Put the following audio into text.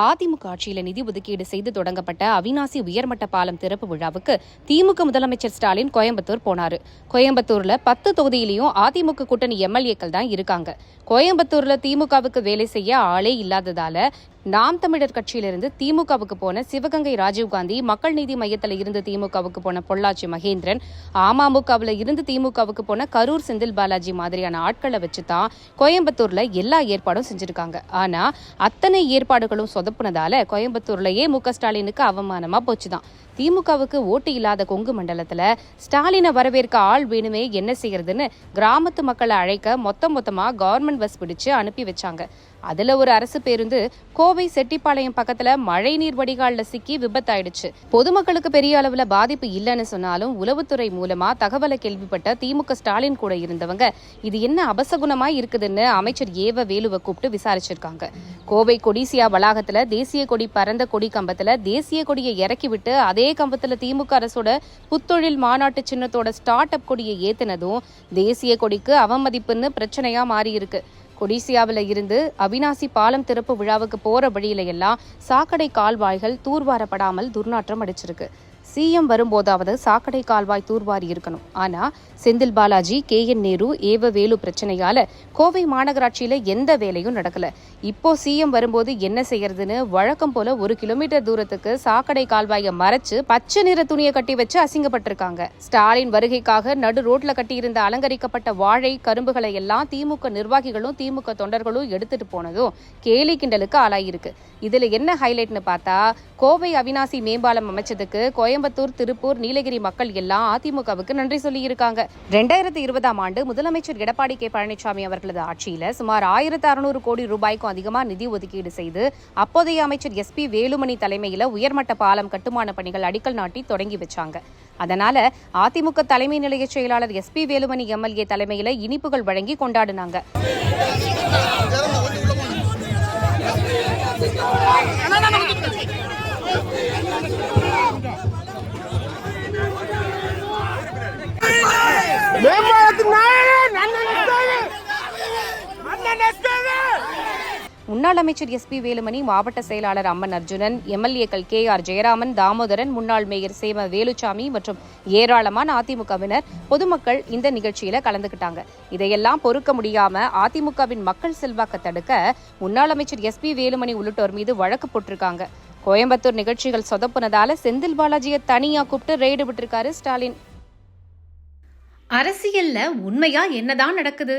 அதிமுக ஆட்சியில் நிதி ஒதுக்கீடு செய்து தொடங்கப்பட்ட அவிநாசி உயர்மட்ட பாலம் திறப்பு விழாவுக்கு திமுக முதலமைச்சர் ஸ்டாலின் கோயம்புத்தூர் போனாரு. கோயம்புத்தூர்ல பத்து தொகுதியிலையும் அதிமுக கூட்டணி எம்எல்ஏக்கள் தான் இருக்காங்க. கோயம்புத்தூர்ல திமுகவுக்கு வேலை செய்ய ஆளே இல்லாததால நாம் தமிழர் கட்சியிலிருந்து திமுகவுக்கு போன சிவகங்கை ராஜீவ்காந்தி மக்கள் நீதி மையத்தில் இருந்து திமுகவுக்கு போன பொள்ளாச்சி மகேந்திரன் அமமுகவில் இருந்து திமுகவுக்கு போன கரூர் செந்தில் பாலாஜி மாதிரியான ஆட்களை வச்சு தான் கோயம்புத்தூர்ல எல்லா ஏற்பாடும் செஞ்சிருக்காங்க. ஆனா அத்தனை ஏற்பாடுகளும் சொதப்புனதால கோயம்புத்தூர்லயே மு க ஸ்டாலினுக்கு அவமானமா போச்சுதான். திமுகவுக்கு ஓட்டு இல்லாத கொங்கு மண்டலத்துல ஸ்டாலினை வரவேற்க ஆள் வேணுமே என்ன செய்யறதுன்னு கிராமத்து மக்களை அழைக்க மொத்த மொத்தமா கவர்மெண்ட் பஸ் பிடிச்சு அனுப்பி வச்சாங்க. அதுல ஒரு அரசு பேருந்து கோவை செட்டிப்பாளையம் பக்கத்துல மழைநீர் வடிகால்ல சிக்கி விபத்தாயிடுச்சு. பொதுமக்களுக்கு பெரிய அளவுல பாதிப்பு இல்லைன்னு சொன்னாலும் உளவுத்துறை மூலமா தகவலை கேள்விப்பட்ட திமுக ஸ்டாலின் கூட இருந்தவங்க இது என்ன அபசகுணமா இருக்குதுன்னு அமைச்சர் ஏவ வேலுவை கூப்பிட்டு விசாரிச்சிருக்காங்க. கோவை கொடிசியா வளாகத்துல தேசிய கொடி பறந்த கொடி கம்பத்துல தேசிய கொடியை இறக்கிவிட்டு அதே கம்பத்துல திமுக அரசோட புத்தொழில் மாநாட்டு சின்னத்தோட ஸ்டார்ட் அப் கொடியை ஏத்தினதும் தேசிய கொடிக்கு அவமதிப்புன்னு பிரச்சனையா மாறியிருக்கு. ஒடிசியாவில் இருந்து அவினாசி பாலம் திறப்பு விழாவுக்கு போற வழியில எல்லாம் சாக்கடை கால்வாய்கள் தூர்வாரப்படாமல் துர்நாற்றம் அடிச்சிருக்கு. சிஎம் வரும்போதாவது சாக்கடை கால்வாய் தூர்வாரி இருக்கணும். ஆனா Senthil Balaji K. N. Nehru E V Velu பிரச்சனையால Kovai மாநகராட்சியில எந்த வேலையும் நடக்கல. இப்போ சிஎம் வரும்போது என்ன செய்யறதுன்னு வழக்கம் போல ஒரு கிலோமீட்டர் தூரத்துக்கு சாக்கடை கால்வாயை மறைச்சு பச்சை நிற துணியை கட்டி வச்சு அசிங்கப்பட்டிருக்காங்க. ஸ்டாலின் வருகைக்காக நடு ரோட்ல கட்டியிருந்த அலங்கரிக்கப்பட்ட வாழை கரும்புகளை எல்லாம் திமுக நிர்வாகிகளும் திமுக தொண்டர்களும் எடுத்துட்டு போனதும் கேலி கிண்டலுக்கு ஆளாயிருக்கு. இதுல என்ன ஹைலைட்னு பார்த்தா கோவை அவினாசி மேம்பாலம் அமைச்சதுக்கு கோயம்புத்தூர் திருப்பூர் நீலகிரி மக்கள் எல்லாம் அதிமுகவுக்கு நன்றி சொல்லியிருக்காங்க. ரெண்டாயிரத்தி இருபதாம் ஆண்டு முதலமைச்சர் எடப்பாடி கே. பழனிசாமி அவர்களது ஆட்சியில சுமார் ஆயிரத்து அறுநூறு கோடி ரூபாய்க்கும் அதிகமா நிதி ஒதுக்கீடு செய்து அப்போதைய அமைச்சர் எஸ் பி வேலுமணி தலைமையில உயர்மட்ட பாலம் கட்டுமான பணிகள் அடிக்கல் நாட்டி தொடங்கி வச்சாங்க. அதனால அதிமுக தலைமை நிலைய செயலாளர் எஸ் பி வேலுமணி எம்எல்ஏ தலைமையில இனிப்புகள் வழங்கி கொண்டாடினாங்க. மேம்பாலத்தின் நாயகன் அண்ணன் அண்ணன் எஸ்பி முன்னாள் அமைச்சர் எஸ் பி வேலுமணி மாவட்ட செயலாளர் அம்மன் அர்ஜுனன் எம்எல்ஏக்கள் கே ஆர் ஜெயராமன் தாமோதரன் முன்னாள் மேயர் சேம வேலுச்சாமி மற்றும் ஏராளமான அதிமுகவினர் பொதுமக்கள் இந்த நிகழ்ச்சியில கலந்துக்கிட்டாங்க. இதையெல்லாம் பொறுக்க முடியாம அதிமுகவின் மக்கள் செல்வாக்க தடுக்க முன்னாள் அமைச்சர் எஸ் பி வேலுமணி உள்ளிட்டோர் மீது வழக்கு போட்டிருக்காங்க. கோயம்புத்தூர் நிகழ்ச்சிகள் சொதப்புனதால செந்தில் பாலாஜியை தனியா கூப்பிட்டு ரெய்டு விட்டுருக்காரு ஸ்டாலின். அரசியல்ல உண்மையா என்னதான் நடக்குது?